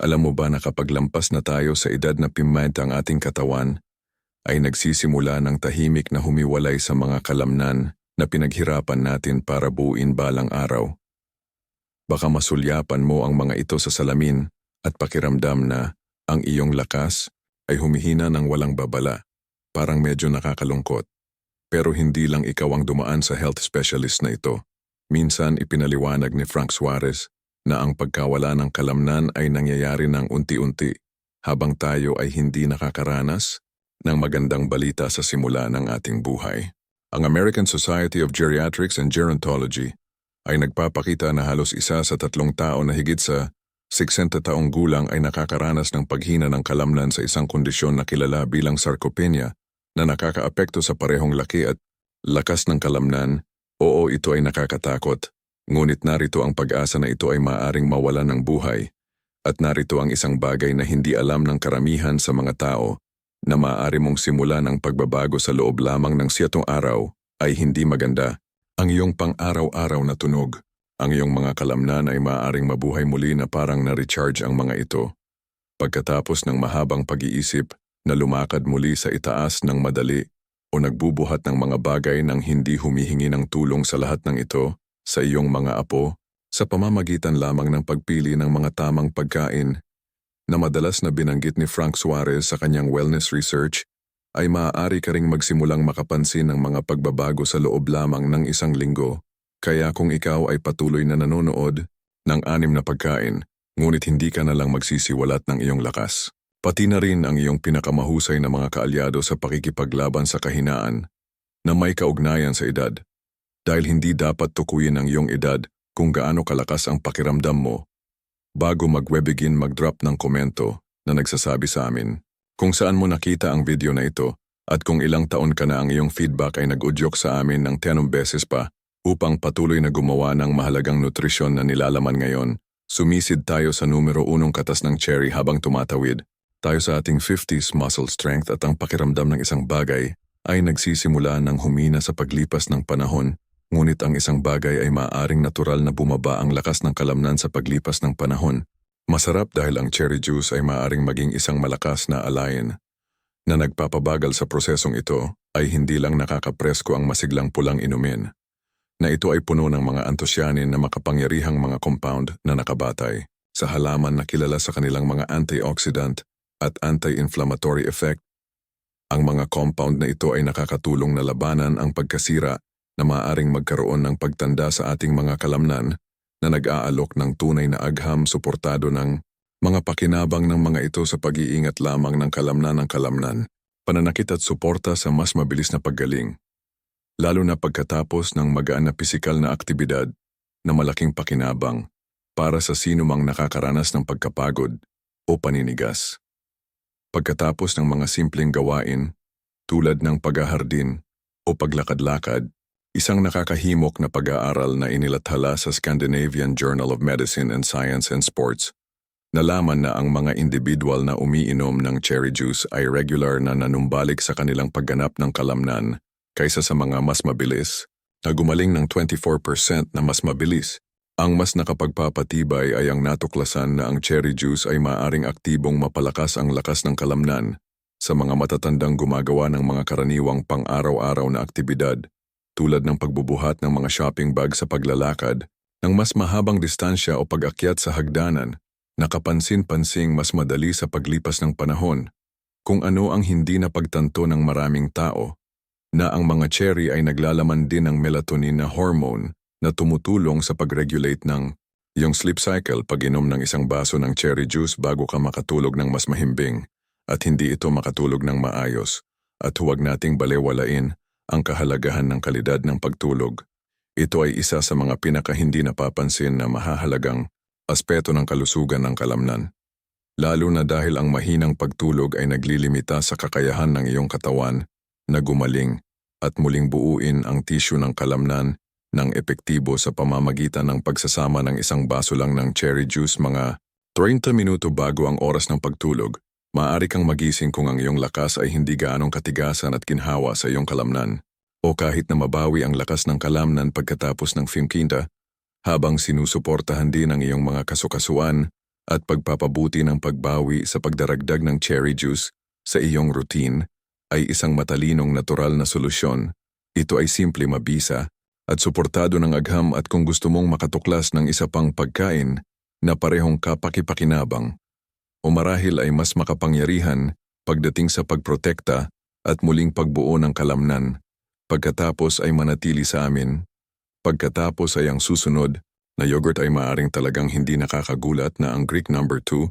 Alam mo ba na kapag lampas na tayo sa edad na piment ang ating katawan, ay nagsisimula ng tahimik na humiwalay sa mga kalamnan na pinaghirapan natin para buuin balang araw. Baka masulyapan mo ang mga ito sa salamin at pakiramdam na ang iyong lakas ay humihina ng walang babala. Parang medyo nakakalungkot. Pero hindi lang ikaw ang dumaan sa health specialist na ito. Minsan ipinaliwanag ni Frank Suarez na ang pagkawala ng kalamnan ay nangyayari ng unti-unti habang tayo ay hindi nakakaranas ng magandang balita sa simula ng ating buhay. Ang American Society of Geriatrics and Gerontology ay nagpapakita na halos isa sa tatlong tao na higit sa 60 taong gulang ay nakakaranas ng paghina ng kalamnan sa isang kondisyon na kilala bilang sarcopenia na nakakaapekto sa parehong laki at lakas ng kalamnan. Oo, ito ay nakakatakot. Ngunit narito ang pag-asa na ito ay maaring mawala ng buhay. At narito ang isang bagay na hindi alam ng karamihan sa mga tao na maaari mong simulan ang pagbabago sa loob lamang ng siyatong araw ay hindi maganda. Ang iyong pang-araw-araw na tunog, ang iyong mga kalamnan ay maaaring mabuhay muli na parang na-recharge ang mga ito. Pagkatapos ng mahabang pag-iisip na lumakad muli sa itaas ng madali o nagbubuhat ng mga bagay nang hindi humihingi ng tulong sa lahat ng ito, sa iyong mga apo, sa pamamagitan lamang ng pagpili ng mga tamang pagkain na madalas na binanggit ni Frank Suarez sa kanyang wellness research, ay maaari ka ring magsimulang makapansin ng mga pagbabago sa loob lamang ng isang linggo. Kaya kung ikaw ay patuloy na nanonood ng anim na pagkain, ngunit hindi ka na lang magsisiwalat ng iyong lakas. Pati na rin ang iyong pinakamahusay na mga kaalyado sa pakikipaglaban sa kahinaan na may kaugnayan sa edad. Dahil hindi dapat tukuyin ang iyong edad kung gaano kalakas ang pakiramdam mo bago mag-webegin mag-drop ng komento na nagsasabi sa amin kung saan mo nakita ang video na ito at kung ilang taon ka na ang iyong feedback ay nag-udyok sa amin ng 10 beses pa upang patuloy na gumawa ng mahalagang nutrisyon na nilalaman ngayon. Sumisid tayo sa numero unong katas ng cherry habang tumatawid. Tayo sa ating 50s muscle strength at ang pakiramdam ng isang bagay ay nagsisimula ng humina sa paglipas ng panahon Ngunit ang isang bagay ay maaaring natural na bumaba ang lakas ng kalamnan sa paglipas ng panahon. Masarap dahil ang cherry juice ay maaaring maging isang malakas na alayin. Na nagpapabagal sa prosesong ito ay hindi lang nakakapresko ang masiglang pulang inumin. Na ito ay puno ng mga antosyanin na makapangyarihang mga compound na nakabatay sa halaman na kilala sa kanilang mga antioxidant at anti-inflammatory effect. Ang mga compound na ito ay nakakatulong na labanan ang pagkasira na maaaring magkaroon ng pagtanda sa ating mga kalamnan na nag-aalok ng tunay na agham suportado ng mga pakinabang ng mga ito sa pag-iingat lamang ng kalamnan ng kalamnan, pananakit at suporta sa mas mabilis na paggaling. Lalo na pagkatapos ng magaan na pisikal na aktibidad na malaking pakinabang para sa sino mang nakakaranas ng pagkapagod o paninigas. Pagkatapos ng mga simpleng gawain tulad ng paghahardin o paglakad-lakad, Isang nakakahimok na pag-aaral na inilathala sa Scandinavian Journal of Medicine and Science and Sports. Nalaman na ang mga individual na umiinom ng cherry juice ay regular na nanumbalik sa kanilang pagganap ng kalamnan kaysa sa mga mas mabilis, na gumaling ng 24% na mas mabilis. Ang mas nakapagpapatibay ay ang natuklasan na ang cherry juice ay maaring aktibong mapalakas ang lakas ng kalamnan sa mga matatandang gumagawa ng mga karaniwang pang-araw-araw na aktibidad tulad ng pagbubuhat ng mga shopping bag sa paglalakad, ng mas mahabang distansya o pag-akyat sa hagdanan, nakapansin-pansing mas madali sa paglipas ng panahon, kung ano ang hindi napagtanto ng maraming tao, na ang mga cherry ay naglalaman din ng melatonin na hormone na tumutulong sa pag-regulate ng yung sleep cycle pag inom ng isang baso ng cherry juice bago ka makatulog ng mas mahimbing at hindi ito makatulog ng maayos. At huwag nating balewalain ang kahalagahan ng kalidad ng pagtulog. Ito ay isa sa mga pinaka hindi napapansin na mahahalagang aspeto ng kalusugan ng kalamnan. Lalo na dahil ang mahinang pagtulog ay naglilimita sa kakayahan ng iyong katawan na gumaling at muling buuin ang tissue ng kalamnan ng epektibo sa pamamagitan ng pagsasama ng isang baso lang ng cherry juice mga 30 minuto bago ang oras ng pagtulog Maaari kang magising kung ang iyong lakas ay hindi gaanong katigasan at kinhawa sa iyong kalamnan, o kahit na mabawi ang lakas ng kalamnan pagkatapos ng fimkinta, habang sinusuportahan din ang iyong mga kasukasuan at pagpapabuti ng pagbawi sa pagdaragdag ng cherry juice sa iyong routine ay isang matalinong natural na solusyon. Ito ay simple mabisa at suportado ng agham at kung gusto mong makatuklas ng isa pang pagkain na parehong kapakipakinabang o marahil ay mas makapangyarihan pagdating sa pagprotekta at muling pagbuo ng kalamnan. Pagkatapos ay manatili sa amin. Pagkatapos ay ang susunod na yogurt ay maaring talagang hindi nakakagulat na ang Greek number 2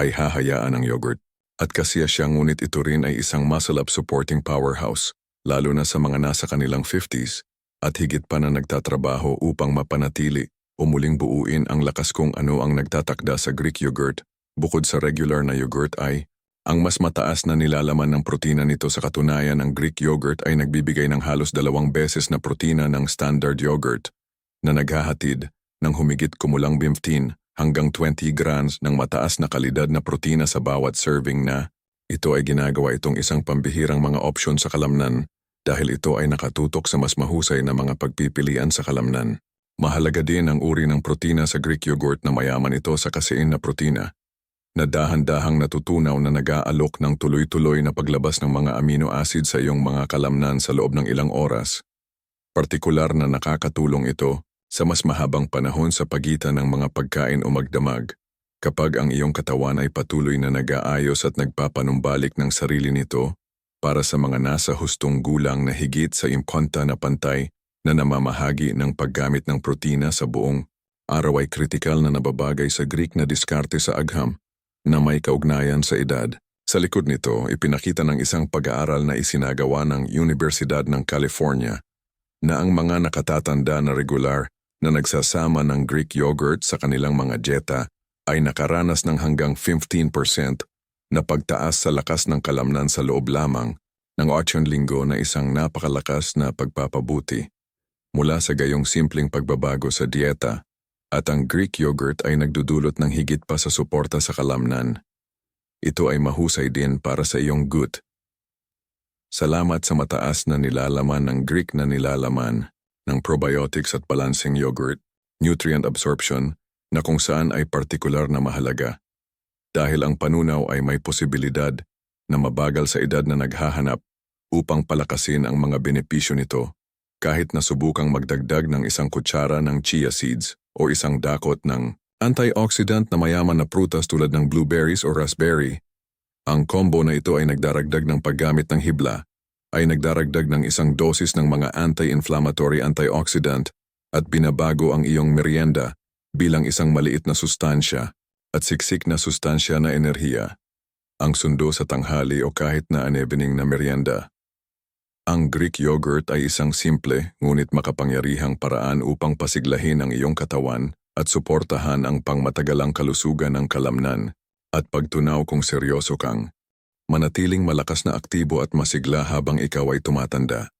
ay hahayaan ng yogurt. At kasiya siya ngunit ito rin ay isang muscle-up supporting powerhouse, lalo na sa mga nasa kanilang 50s at higit pa na nagtatrabaho upang mapanatili o muling buuin ang lakas kung ano ang nagtatakda sa Greek yogurt bukod sa regular na yogurt ay ang mas mataas na nilalaman ng protina nito sa katunayan ng Greek yogurt ay nagbibigay ng halos dalawang beses na protina ng standard yogurt na naghahatid ng humigit kumulang 15 hanggang 20 grams ng mataas na kalidad na protina sa bawat serving na ito ay ginagawa itong isang pambihirang mga opsyon sa kalamnan dahil ito ay nakatutok sa mas mahusay na mga pagpipilian sa kalamnan. Mahalaga din ang uri ng protina sa Greek yogurt na mayaman ito sa kasein na protina na dahan-dahang natutunaw na nag-aalok ng tuloy-tuloy na paglabas ng mga amino acid sa iyong mga kalamnan sa loob ng ilang oras. Partikular na nakakatulong ito sa mas mahabang panahon sa pagitan ng mga pagkain o magdamag kapag ang iyong katawan ay patuloy na nag-aayos at nagpapanumbalik ng sarili nito para sa mga nasa hustong gulang na higit sa imkonta na pantay na namamahagi ng paggamit ng protina sa buong araw ay kritikal na nababagay sa Greek na diskarte sa agham na may kaugnayan sa edad. Sa likod nito, ipinakita ng isang pag-aaral na isinagawa ng Universidad ng California na ang mga nakatatanda na regular na nagsasama ng Greek yogurt sa kanilang mga dieta ay nakaranas ng hanggang 15% na pagtaas sa lakas ng kalamnan sa loob lamang ng 8 linggo na isang napakalakas na pagpapabuti. Mula sa gayong simpleng pagbabago sa dieta, at ang Greek yogurt ay nagdudulot ng higit pa sa suporta sa kalamnan. Ito ay mahusay din para sa iyong gut. Salamat sa mataas na nilalaman ng Greek na nilalaman ng probiotics at balancing yogurt, nutrient absorption, na kung saan ay partikular na mahalaga. Dahil ang panunaw ay may posibilidad na mabagal sa edad na naghahanap upang palakasin ang mga benepisyo nito kahit na subukang magdagdag ng isang kutsara ng chia seeds o isang dakot ng antioxidant na mayaman na prutas tulad ng blueberries o raspberry. Ang combo na ito ay nagdaragdag ng paggamit ng hibla, ay nagdaragdag ng isang dosis ng mga anti-inflammatory antioxidant at binabago ang iyong merienda bilang isang maliit na sustansya at siksik na sustansya na enerhiya. Ang sundo sa tanghali o kahit na anebening na merienda. Ang Greek yogurt ay isang simple ngunit makapangyarihang paraan upang pasiglahin ang iyong katawan at suportahan ang pangmatagalang kalusugan ng kalamnan at pagtunaw kung seryoso kang. Manatiling malakas na aktibo at masigla habang ikaw ay tumatanda.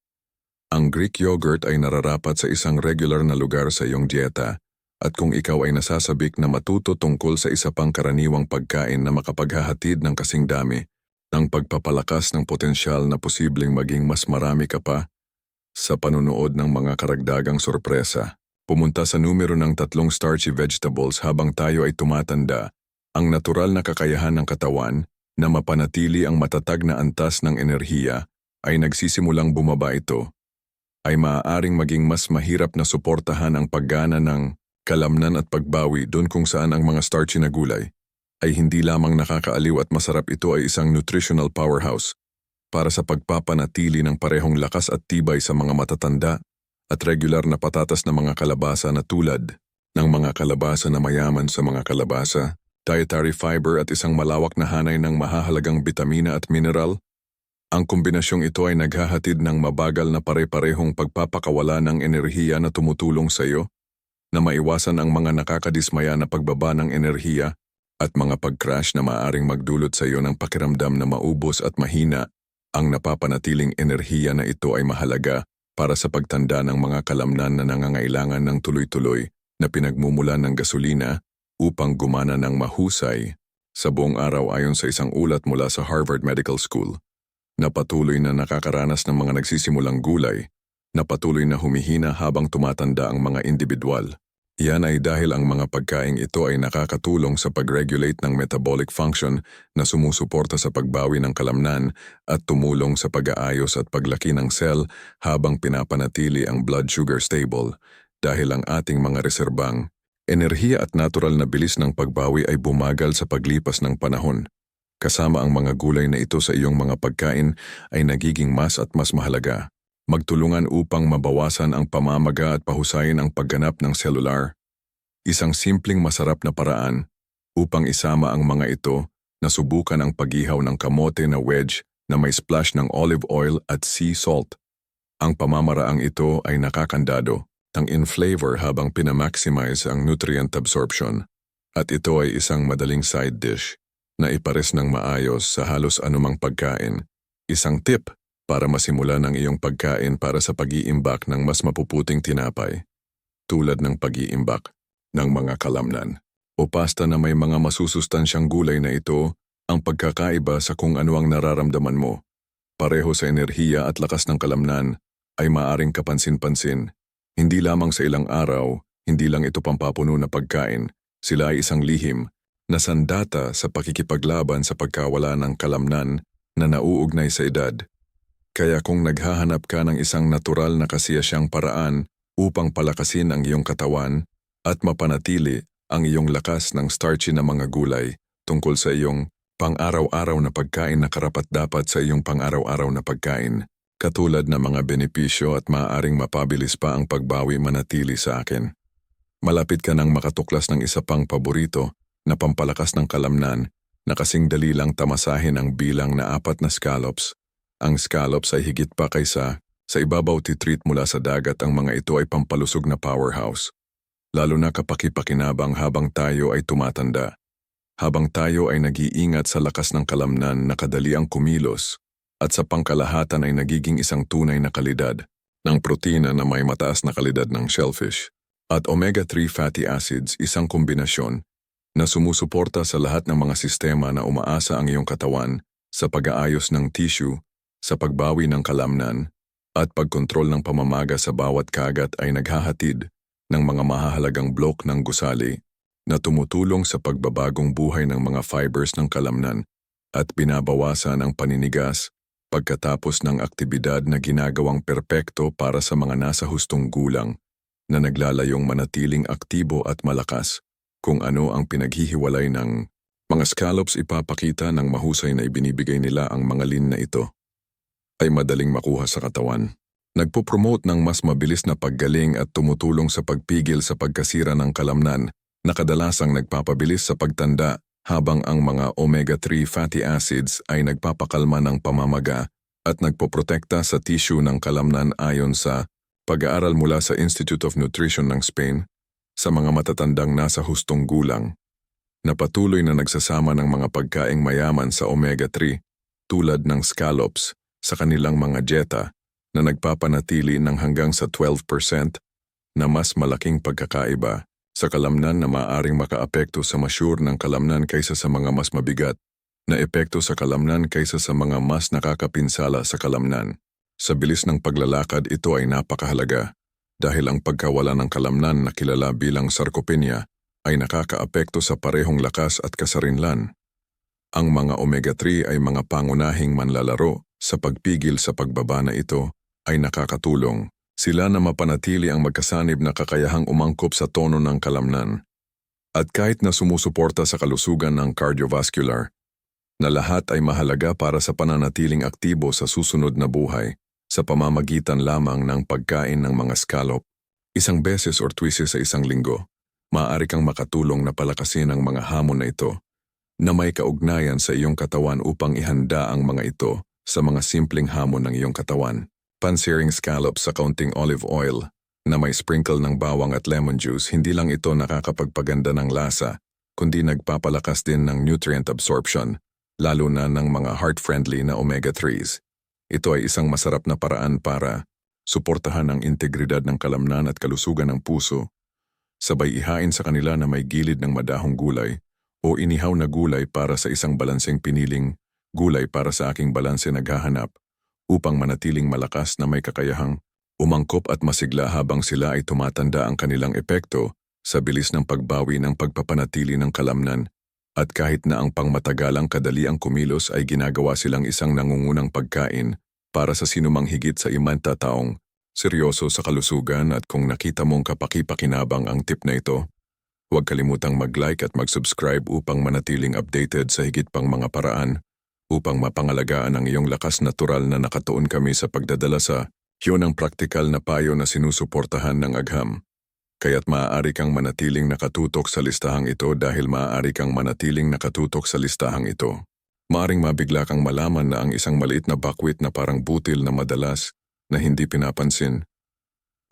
Ang Greek yogurt ay nararapat sa isang regular na lugar sa iyong dieta at kung ikaw ay nasasabik na matuto tungkol sa isa pang karaniwang pagkain na makapaghahatid ng kasing dami, ng pagpapalakas ng potensyal na posibleng maging mas marami ka pa sa panunood ng mga karagdagang sorpresa. Pumunta sa numero ng tatlong starchy vegetables habang tayo ay tumatanda, ang natural na kakayahan ng katawan na mapanatili ang matatag na antas ng enerhiya ay nagsisimulang bumaba ito, ay maaaring maging mas mahirap na suportahan ang paggana ng kalamnan at pagbawi doon kung saan ang mga starchy na gulay ay hindi lamang nakakaaliw at masarap ito ay isang nutritional powerhouse para sa pagpapanatili ng parehong lakas at tibay sa mga matatanda at regular na patatas na mga kalabasa na tulad ng mga kalabasa na mayaman sa mga kalabasa, dietary fiber at isang malawak na hanay ng mahahalagang bitamina at mineral. Ang kombinasyong ito ay naghahatid ng mabagal na pare-parehong pagpapakawala ng enerhiya na tumutulong sa iyo na maiwasan ang mga nakakadismaya na pagbaba ng enerhiya at mga pag-crash na maaring magdulot sa iyo ng pakiramdam na maubos at mahina, ang napapanatiling enerhiya na ito ay mahalaga para sa pagtanda ng mga kalamnan na nangangailangan ng tuloy-tuloy na pinagmumulan ng gasolina upang gumana ng mahusay sa buong araw ayon sa isang ulat mula sa Harvard Medical School. Na patuloy na nakakaranas ng mga nagsisimulang gulay na patuloy na humihina habang tumatanda ang mga individual Yan ay dahil ang mga pagkaing ito ay nakakatulong sa pag-regulate ng metabolic function na sumusuporta sa pagbawi ng kalamnan at tumulong sa pag-aayos at paglaki ng cell habang pinapanatili ang blood sugar stable dahil ang ating mga reserbang enerhiya at natural na bilis ng pagbawi ay bumagal sa paglipas ng panahon. Kasama ang mga gulay na ito sa iyong mga pagkain ay nagiging mas at mas mahalaga. Magtulungan upang mabawasan ang pamamaga at pahusayin ang pagganap ng cellular. Isang simpleng masarap na paraan upang isama ang mga ito na subukan ang paghihaw ng kamote na wedge na may splash ng olive oil at sea salt. Ang pamamaraang ito ay nakakandado, tang-in flavor habang pinamaximize ang nutrient absorption. At ito ay isang madaling side dish na ipares ng maayos sa halos anumang pagkain. Isang tip para masimulan ang iyong pagkain para sa pag-iimbak ng mas mapuputing tinapay, tulad ng pag-iimbak ng mga kalamnan o pasta na may mga masusustansyang gulay na ito ang pagkakaiba sa kung ano ang nararamdaman mo. Pareho sa enerhiya at lakas ng kalamnan ay maaring kapansin-pansin. Hindi lamang sa ilang araw, hindi lang ito pampapuno na pagkain, sila ay isang lihim na sandata sa pakikipaglaban sa pagkawala ng kalamnan na nauugnay sa edad. Kaya kung naghahanap ka ng isang natural na kasiyasyang paraan upang palakasin ang iyong katawan at mapanatili ang iyong lakas ng starchy na mga gulay tungkol sa iyong pang-araw-araw na pagkain na karapat-dapat sa iyong pang-araw-araw na pagkain, katulad ng mga benepisyo at maaaring mapabilis pa ang pagbawi manatili sa akin. Malapit ka nang makatuklas ng isa pang paborito na pampalakas ng kalamnan na kasing dali lang tamasahin ang bilang na apat na scallops. Ang scallops ay higit pa kaysa sa ibabaw titreat mula sa dagat ang mga ito ay pampalusog na powerhouse. Lalo na kapakipakinabang habang tayo ay tumatanda. Habang tayo ay nag-iingat sa lakas ng kalamnan na kadali ang kumilos at sa pangkalahatan ay nagiging isang tunay na kalidad ng protina na may mataas na kalidad ng shellfish at omega-3 fatty acids isang kombinasyon na sumusuporta sa lahat ng mga sistema na umaasa ang iyong katawan sa pag-aayos ng tissue, sa pagbawi ng kalamnan, at pagkontrol ng pamamaga sa bawat kagat ay naghahatid ng mga mahahalagang blok ng gusali na tumutulong sa pagbabagong buhay ng mga fibers ng kalamnan at binabawasan ang paninigas pagkatapos ng aktibidad na ginagawang perpekto para sa mga nasa hustong gulang na naglalayong manatiling aktibo at malakas kung ano ang pinaghihiwalay ng mga scallops ipapakita ng mahusay na ibinibigay nila ang mga lin na ito ay madaling makuha sa katawan. Nagpo-promote ng mas mabilis na paggaling at tumutulong sa pagpigil sa pagkasira ng kalamnan na kadalasang nagpapabilis sa pagtanda habang ang mga omega-3 fatty acids ay nagpapakalma ng pamamaga at nagpoprotekta sa tissue ng kalamnan ayon sa pag-aaral mula sa Institute of Nutrition ng Spain sa mga matatandang nasa hustong gulang na patuloy na nagsasama ng mga pagkaing mayaman sa omega-3 tulad ng scallops sa kanilang mga dieta na nagpapanatili ng hanggang sa 12% na mas malaking pagkakaiba sa kalamnan na maaring makaapekto sa masyur ng kalamnan kaysa sa mga mas mabigat na epekto sa kalamnan kaysa sa mga mas nakakapinsala sa kalamnan. Sa bilis ng paglalakad ito ay napakahalaga dahil ang pagkawala ng kalamnan na kilala bilang sarcopenia ay nakakaapekto sa parehong lakas at kasarinlan. Ang mga omega-3 ay mga pangunahing manlalaro sa pagpigil sa pagbaba na ito ay nakakatulong sila na mapanatili ang magkasanib na kakayahang umangkop sa tono ng kalamnan. At kahit na sumusuporta sa kalusugan ng cardiovascular, na lahat ay mahalaga para sa pananatiling aktibo sa susunod na buhay sa pamamagitan lamang ng pagkain ng mga scallop, isang beses or twice sa isang linggo, maaari kang makatulong na palakasin ang mga hamon na ito na may kaugnayan sa iyong katawan upang ihanda ang mga ito sa mga simpleng hamon ng iyong katawan. Pansiring scallops sa kaunting olive oil na may sprinkle ng bawang at lemon juice, hindi lang ito nakakapagpaganda ng lasa, kundi nagpapalakas din ng nutrient absorption, lalo na ng mga heart-friendly na omega-3s. Ito ay isang masarap na paraan para suportahan ang integridad ng kalamnan at kalusugan ng puso, sabay ihain sa kanila na may gilid ng madahong gulay o inihaw na gulay para sa isang balanseng piniling gulay para sa aking balanse naghahanap upang manatiling malakas na may kakayahang umangkop at masigla habang sila ay tumatanda ang kanilang epekto sa bilis ng pagbawi ng pagpapanatili ng kalamnan. At kahit na ang pangmatagalang kadaliang kumilos ay ginagawa silang isang nangungunang pagkain para sa sinumang higit sa imanta taong seryoso sa kalusugan at kung nakita mong kapaki-pakinabang ang tip na ito, huwag kalimutang mag-like at mag-subscribe upang manatiling updated sa higit pang mga paraan upang mapangalagaan ang iyong lakas natural na nakatuon kami sa pagdadala sa yun ang praktikal na payo na sinusuportahan ng agham. Kaya't maaari kang manatiling nakatutok sa listahang ito dahil maaari kang manatiling nakatutok sa listahang ito. Maaring mabigla kang malaman na ang isang maliit na bakwit na parang butil na madalas na hindi pinapansin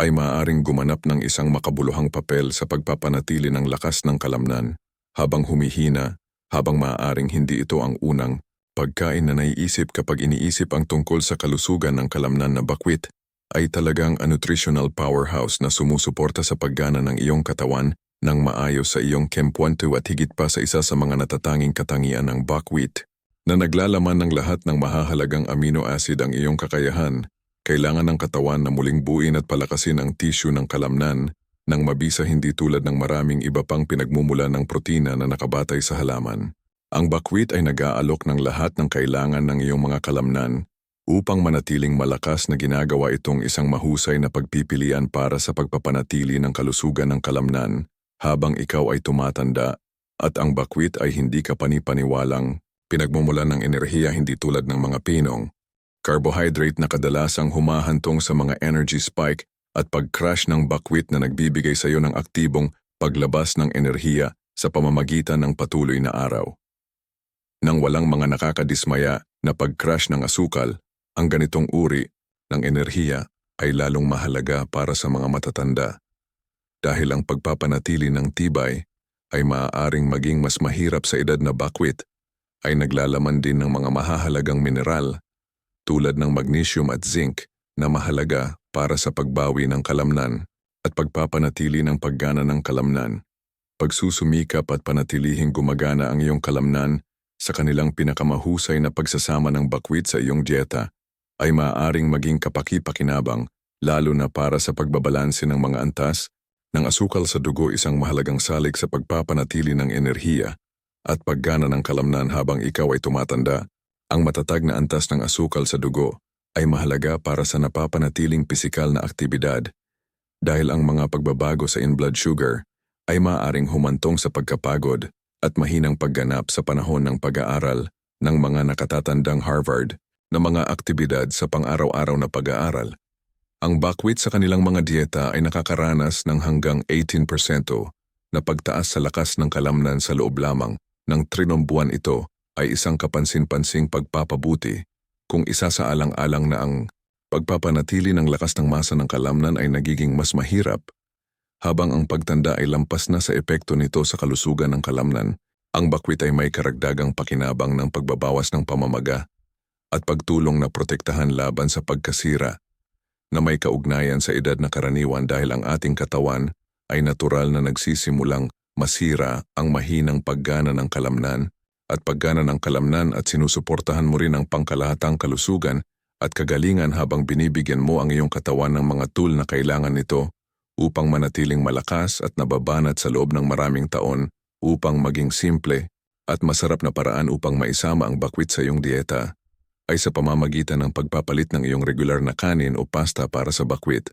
ay maaaring gumanap ng isang makabuluhang papel sa pagpapanatili ng lakas ng kalamnan habang humihina, habang maaaring hindi ito ang unang pagkain na naiisip kapag iniisip ang tungkol sa kalusugan ng kalamnan na bakwit ay talagang a nutritional powerhouse na sumusuporta sa paggana ng iyong katawan ng maayos sa iyong kempuanto at higit pa sa isa sa mga natatanging katangian ng buckwheat na naglalaman ng lahat ng mahahalagang amino acid ang iyong kakayahan, kailangan ng katawan na muling buuin at palakasin ang tissue ng kalamnan nang mabisa hindi tulad ng maraming iba pang pinagmumula ng protina na nakabatay sa halaman. Ang buckwheat ay nag-aalok ng lahat ng kailangan ng iyong mga kalamnan upang manatiling malakas na ginagawa itong isang mahusay na pagpipilian para sa pagpapanatili ng kalusugan ng kalamnan habang ikaw ay tumatanda at ang buckwheat ay hindi ka panipaniwalang pinagmumulan ng enerhiya hindi tulad ng mga pinong. Carbohydrate na kadalasang humahantong sa mga energy spike at pag-crash ng buckwheat na nagbibigay sa iyo ng aktibong paglabas ng enerhiya sa pamamagitan ng patuloy na araw. Nang walang mga nakakadismaya na pag-crash ng asukal, ang ganitong uri ng enerhiya ay lalong mahalaga para sa mga matatanda dahil ang pagpapanatili ng tibay ay maaaring maging mas mahirap sa edad na bakwit ay naglalaman din ng mga mahahalagang mineral tulad ng magnesium at zinc na mahalaga para sa pagbawi ng kalamnan at pagpapanatili ng paggana ng kalamnan. Pagsusumikap at panatilihing gumagana ang iyong kalamnan sa kanilang pinakamahusay na pagsasama ng bakwit sa iyong dieta ay maaaring maging kapaki-pakinabang lalo na para sa pagbabalanse ng mga antas ng asukal sa dugo isang mahalagang salik sa pagpapanatili ng enerhiya at paggana ng kalamnan habang ikaw ay tumatanda. Ang matatag na antas ng asukal sa dugo ay mahalaga para sa napapanatiling pisikal na aktibidad dahil ang mga pagbabago sa in-blood sugar ay maaaring humantong sa pagkapagod at mahinang pagganap sa panahon ng pag-aaral ng mga nakatatandang Harvard na mga aktibidad sa pang-araw-araw na pag-aaral. Ang buckwheat sa kanilang mga dieta ay nakakaranas ng hanggang 18% na pagtaas sa lakas ng kalamnan sa loob lamang ng trinom buwan ito ay isang kapansin-pansing pagpapabuti kung isa sa alang-alang na ang pagpapanatili ng lakas ng masa ng kalamnan ay nagiging mas mahirap habang ang pagtanda ay lampas na sa epekto nito sa kalusugan ng kalamnan, ang bakwit ay may karagdagang pakinabang ng pagbabawas ng pamamaga at pagtulong na protektahan laban sa pagkasira na may kaugnayan sa edad na karaniwan dahil ang ating katawan ay natural na nagsisimulang masira ang mahinang paggana ng kalamnan at paggana ng kalamnan at sinusuportahan mo rin ang pangkalahatang kalusugan at kagalingan habang binibigyan mo ang iyong katawan ng mga tool na kailangan nito upang manatiling malakas at nababanat sa loob ng maraming taon upang maging simple at masarap na paraan upang maisama ang bakwit sa iyong dieta ay sa pamamagitan ng pagpapalit ng iyong regular na kanin o pasta para sa bakwit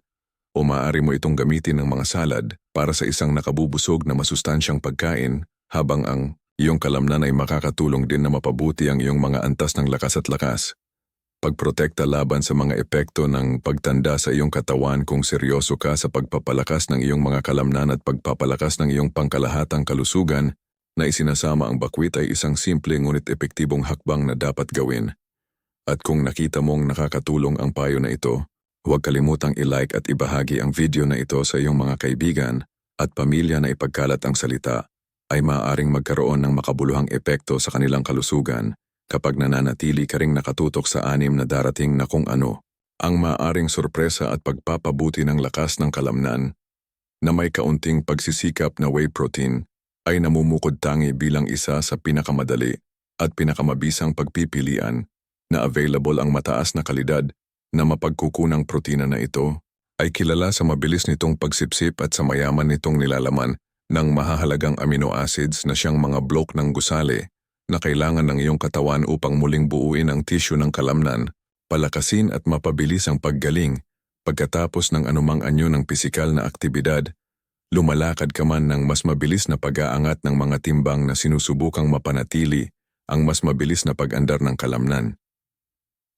o maaari mo itong gamitin ng mga salad para sa isang nakabubusog na masustansyang pagkain habang ang iyong kalamnan ay makakatulong din na mapabuti ang iyong mga antas ng lakas at lakas pagprotekta laban sa mga epekto ng pagtanda sa iyong katawan kung seryoso ka sa pagpapalakas ng iyong mga kalamnan at pagpapalakas ng iyong pangkalahatang kalusugan na isinasama ang bakwit ay isang simple ngunit epektibong hakbang na dapat gawin. At kung nakita mong nakakatulong ang payo na ito, huwag kalimutang i-like at ibahagi ang video na ito sa iyong mga kaibigan at pamilya na ipagkalat ang salita ay maaaring magkaroon ng makabuluhang epekto sa kanilang kalusugan kapag nananatili ka ring nakatutok sa anim na darating na kung ano, ang maaring sorpresa at pagpapabuti ng lakas ng kalamnan na may kaunting pagsisikap na whey protein ay namumukod tangi bilang isa sa pinakamadali at pinakamabisang pagpipilian na available ang mataas na kalidad na mapagkukunang protina na ito ay kilala sa mabilis nitong pagsipsip at sa mayaman nitong nilalaman ng mahahalagang amino acids na siyang mga blok ng gusali na kailangan ng iyong katawan upang muling buuin ang tissue ng kalamnan, palakasin at mapabilis ang paggaling pagkatapos ng anumang anyo ng pisikal na aktibidad, lumalakad ka man ng mas mabilis na pag-aangat ng mga timbang na sinusubukang mapanatili ang mas mabilis na pag-andar ng kalamnan.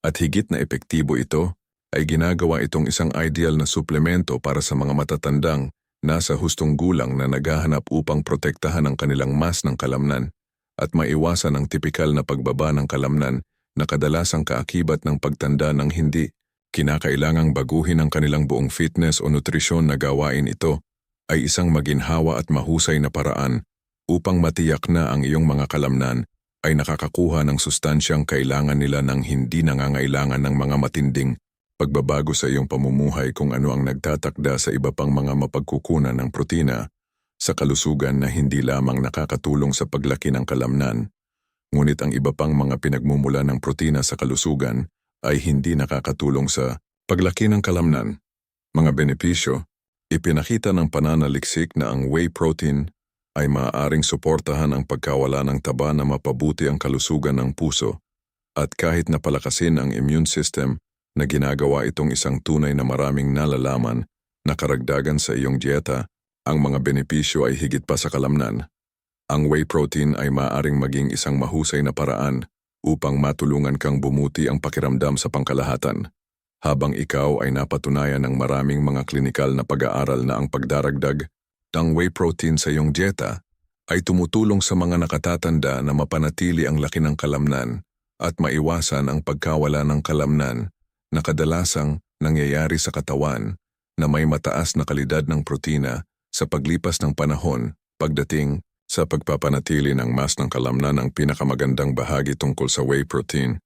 At higit na epektibo ito, ay ginagawa itong isang ideal na suplemento para sa mga matatandang nasa hustong gulang na naghahanap upang protektahan ang kanilang mas ng kalamnan at maiwasan ang tipikal na pagbaba ng kalamnan na kadalasang kaakibat ng pagtanda ng hindi kinakailangang baguhin ang kanilang buong fitness o nutrisyon na gawain ito ay isang maginhawa at mahusay na paraan upang matiyak na ang iyong mga kalamnan ay nakakakuha ng sustansyang kailangan nila ng hindi nangangailangan ng mga matinding pagbabago sa iyong pamumuhay kung ano ang nagtatakda sa iba pang mga mapagkukunan ng protina sa kalusugan na hindi lamang nakakatulong sa paglaki ng kalamnan, ngunit ang iba pang mga pinagmumula ng protina sa kalusugan ay hindi nakakatulong sa paglaki ng kalamnan. Mga benepisyo, ipinakita ng pananaliksik na ang whey protein ay maaaring suportahan ang pagkawala ng taba na mapabuti ang kalusugan ng puso at kahit napalakasin ang immune system na ginagawa itong isang tunay na maraming nalalaman na karagdagan sa iyong dieta, ang mga benepisyo ay higit pa sa kalamnan. Ang whey protein ay maaaring maging isang mahusay na paraan upang matulungan kang bumuti ang pakiramdam sa pangkalahatan, habang ikaw ay napatunayan ng maraming mga klinikal na pag-aaral na ang pagdaragdag ng whey protein sa iyong dieta ay tumutulong sa mga nakatatanda na mapanatili ang laki ng kalamnan at maiwasan ang pagkawala ng kalamnan na kadalasang nangyayari sa katawan na may mataas na kalidad ng protina sa paglipas ng panahon pagdating sa pagpapanatili ng mas ng kalamnan ang pinakamagandang bahagi tungkol sa whey protein.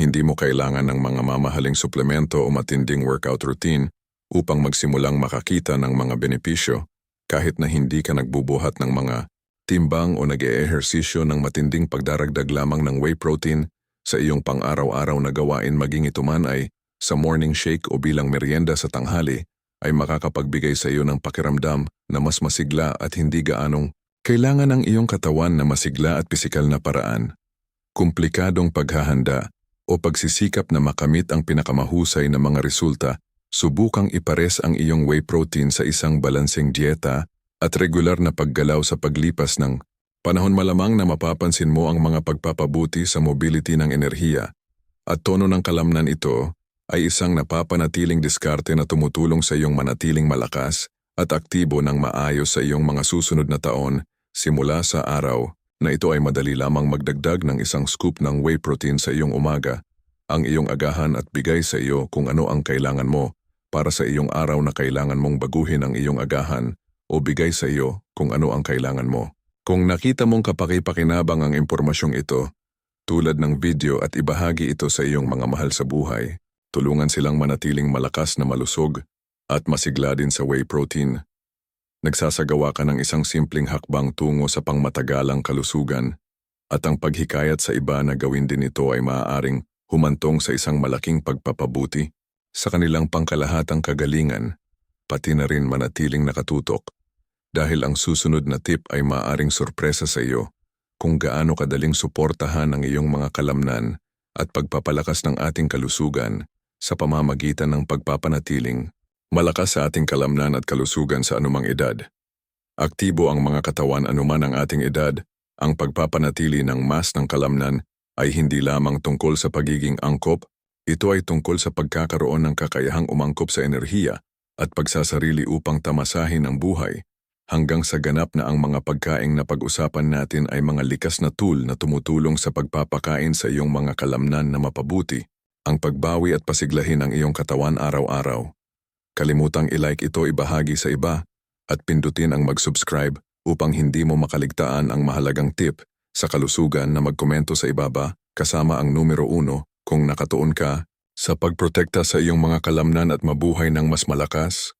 Hindi mo kailangan ng mga mamahaling suplemento o matinding workout routine upang magsimulang makakita ng mga benepisyo kahit na hindi ka nagbubuhat ng mga timbang o nag-eehersisyo ng matinding pagdaragdag lamang ng whey protein sa iyong pang-araw-araw na gawain maging ito man ay sa morning shake o bilang merienda sa tanghali ay makakapagbigay sa iyo ng pakiramdam na mas masigla at hindi gaanong kailangan ng iyong katawan na masigla at pisikal na paraan. Komplikadong paghahanda o pagsisikap na makamit ang pinakamahusay na mga resulta, subukang ipares ang iyong whey protein sa isang balanseng dieta at regular na paggalaw sa paglipas ng panahon malamang na mapapansin mo ang mga pagpapabuti sa mobility ng enerhiya at tono ng kalamnan ito ay isang napapanatiling diskarte na tumutulong sa iyong manatiling malakas at aktibo ng maayos sa iyong mga susunod na taon simula sa araw na ito ay madali lamang magdagdag ng isang scoop ng whey protein sa iyong umaga, ang iyong agahan at bigay sa iyo kung ano ang kailangan mo para sa iyong araw na kailangan mong baguhin ang iyong agahan o bigay sa iyo kung ano ang kailangan mo. Kung nakita mong kapakipakinabang ang impormasyong ito, tulad ng video at ibahagi ito sa iyong mga mahal sa buhay, Tulungan silang manatiling malakas na malusog at masigla din sa whey protein. Nagsasagawa ka ng isang simpleng hakbang tungo sa pangmatagalang kalusugan at ang paghikayat sa iba na gawin din ito ay maaaring humantong sa isang malaking pagpapabuti sa kanilang pangkalahatang kagalingan, pati na rin manatiling nakatutok dahil ang susunod na tip ay maaaring sorpresa sa iyo kung gaano kadaling suportahan ang iyong mga kalamnan at pagpapalakas ng ating kalusugan sa pamamagitan ng pagpapanatiling malakas sa ating kalamnan at kalusugan sa anumang edad. Aktibo ang mga katawan anuman ang ating edad, ang pagpapanatili ng mas ng kalamnan ay hindi lamang tungkol sa pagiging angkop, ito ay tungkol sa pagkakaroon ng kakayahang umangkop sa enerhiya at pagsasarili upang tamasahin ang buhay, hanggang sa ganap na ang mga pagkaing na pag-usapan natin ay mga likas na tool na tumutulong sa pagpapakain sa iyong mga kalamnan na mapabuti ang pagbawi at pasiglahin ang iyong katawan araw-araw. Kalimutang ilike ito ibahagi sa iba at pindutin ang mag-subscribe upang hindi mo makaligtaan ang mahalagang tip sa kalusugan na magkomento sa ibaba kasama ang numero uno kung nakatuon ka sa pagprotekta sa iyong mga kalamnan at mabuhay ng mas malakas,